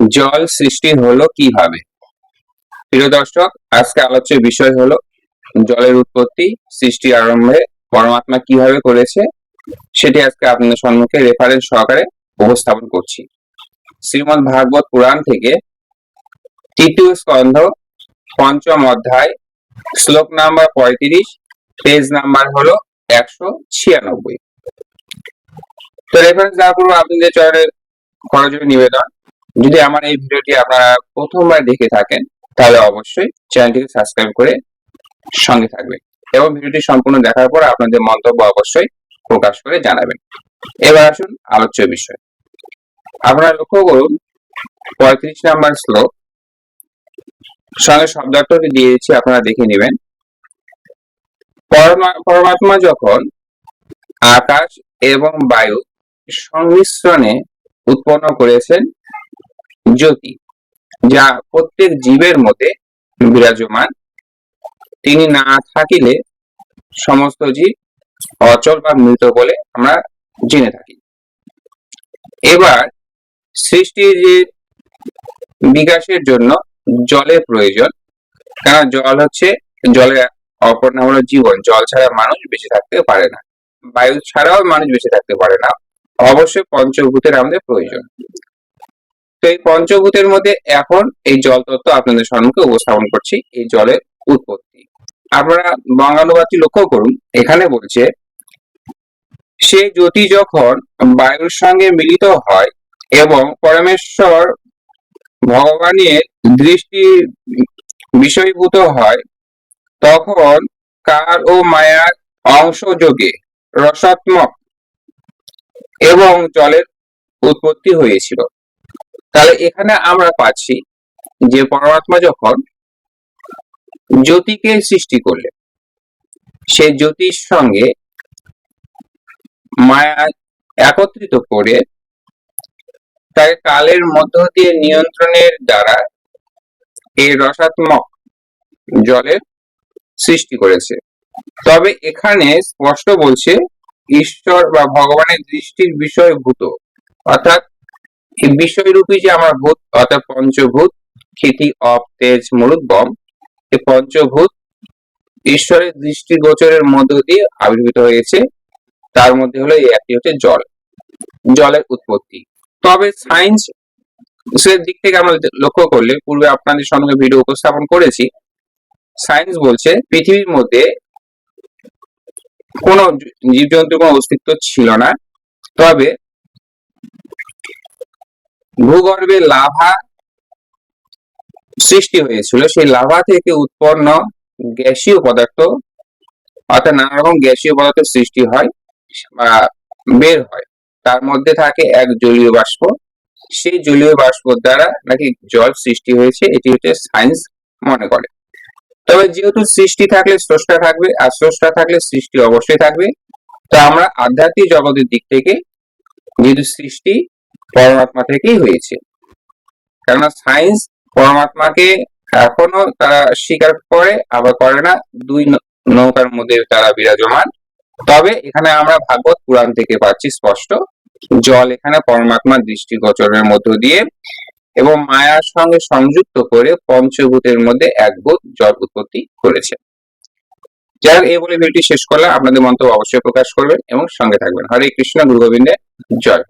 জল সৃষ্টি হলো কীভাবে? প্রিয় দর্শক, আজকে আলোচ্য বিষয় হলো জলের উৎপত্তি, সৃষ্টি আরম্ভে পরমাত্মা কীভাবে করেছে, সেটি আজকে আপনাদের সম্মুখে রেফারেন্স সহকারে উপস্থাপন করছি। শ্রীমদ ভাগবত পুরাণ থেকে তৃতীয় স্কন্ধ, পঞ্চম অধ্যায়, শ্লোক নাম্বার পঁয়ত্রিশ পেজ নাম্বার হলো একশো ছিয়ানব্বই। তো রেফারেন্স দেওয়ার পূর্বে আপনাদের চয়নের করজোড়ে নিবেদন। যদি আমার এই ভিডিওটি আপনারা প্রথমবার দেখে থাকেন, তাহলে অবশ্যই চ্যানেলটিকে সাবস্ক্রাইব করে সঙ্গে থাকবেন এবং ভিডিওটি সম্পূর্ণ দেখার পর আপনাদের মন্তব্য অবশ্যই প্রকাশ করে জানাবেন। এবার আসুন আলোচ্য বিষয়। আপনারা লক্ষ্য করুন, পঁয়ত্রিশ নাম্বার শ্লোক। সঙ্গে শব্দার্থটি দিয়েছি আপনারা দেখে নেবেন। পরমা- পরমাত্মা যখন আকাশ এবং বায়ু সংমিশ্রণে উৎপন্ন করেছেন জ্যোতি যা প্রত্যেক জীবের মধ্যে বিরাজমান, তিনি না থাকিলে সমস্ত জীব অচল বা মৃত বলে আমরা জেনে থাকি। এবার সৃষ্টির যে বিকাশের জন্য জলের প্রয়োজন কারণ জল হচ্ছে জলের অপর নাম হলো জীবন, জল ছাড়া মানুষ বেঁচে থাকতে পারে না। বায়ু ছাড়াও মানুষ বেঁচে থাকতে পারে না। অবশ্যই পঞ্চভূতের আমাদের প্রয়োজন। তো এই পঞ্চভূতের মধ্যে এখন এই জল তত্ত্ব আপনাদের সম্মুখে উপস্থাপন করছি, এই জলের উৎপত্তি। আপনারা বঙ্গানুবাদটি লক্ষ্য করুন, এখানে বলছে, সে জ্যোতি যখন বায়ুর সঙ্গে মিলিত হয় এবং পরমেশ্বর ভগবানের দৃষ্টি বিষয়ভূত হয়, তখন কার ও মায়ার অংশযোগে রসাত্মক এবং জলের উৎপত্তি হয়েছিল। তাহলে এখানে আমরা পাচ্ছি যে পরমাত্মা যখন জ্যোতিকে সৃষ্টি করলেন সেই জ্যোতির সঙ্গে মায়া একত্রিত করে তাকে কালের মধ্য দিয়ে নিয়ন্ত্রণের দ্বারা এই রসাত্মক জলের সৃষ্টি করেছে। তবে এখানে স্পষ্ট বলছে ঈশ্বর বা ভগবানের দৃষ্টির বিষয়ভূত, অর্থাৎ এই বিষয়রূপী যে আমার ভূত, অর্থাৎ পঞ্চভূত, ক্ষিতি, অপ, তেজ, মরুদ বম এই পঞ্চভূত ঈশ্বরের দৃষ্টিগোচরের মধ্য দিয়ে আবির্ভূত হয়েছে। তার মধ্যে হলো এই একটি হচ্ছে জল, জলের উৎপত্তি। তবে সায়েন্স এর দিক থেকে আমরা লক্ষ্য করলে, পূর্বে আপনাদের সঙ্গে ভিডিও উপস্থাপন করেছি। সায়েন্স বলছে পৃথিবীর মধ্যে কোনো জীবজন্তুর কোনো অস্তিত্ব ছিল না। তবে ভূগর্ভে লাভা সৃষ্টি হয়েছিল। সেই লাভা থেকে উৎপন্ন গ্যাসীয় পদার্থ, অর্থাৎ নানা রকম গ্যাসীয় পদার্থের সৃষ্টি হয় বা বের হয়। তার মধ্যে থাকে এক জলীয় বাষ্প। সেই জলীয় বাষ্প দ্বারা নাকি জল সৃষ্টি হয়েছে, এটি হচ্ছে সায়েন্স মনে করে। তবে যেহেতু সৃষ্টি থাকলে স্রষ্টা থাকবে, আর স্রষ্টা থাকলে সৃষ্টি অবশ্যই থাকবে, তো আমরা আধ্যাত্মিক জগতের দিক থেকে যেহেতু সৃষ্টি পরমাত্মা থেকেই হয়েছে। কেননা সায়েন্স পরমাত্মাকে এখনও তারা স্বীকার করে, আবার করে না। দুই নৌকার মধ্যে তারা বিরাজমান। তবে এখানে আমরা ভাগবত পুরাণ থেকে পাচ্ছি স্পষ্ট। জল এখানে পরমাত্মার দৃষ্টিগোচরের মধ্য দিয়ে এবং মায়ার সঙ্গে সংযুক্ত করে পঞ্চভূতের মধ্যে এক ভূত জল উৎপত্তি করেছে। যাই এই বলে ভিডিওটি শেষ করলাম। আপনাদের মন্তব্য অবশ্যই প্রকাশ করবেন এবং সঙ্গে থাকবেন। হরে কৃষ্ণ গুরু গোবিন্দে জয়।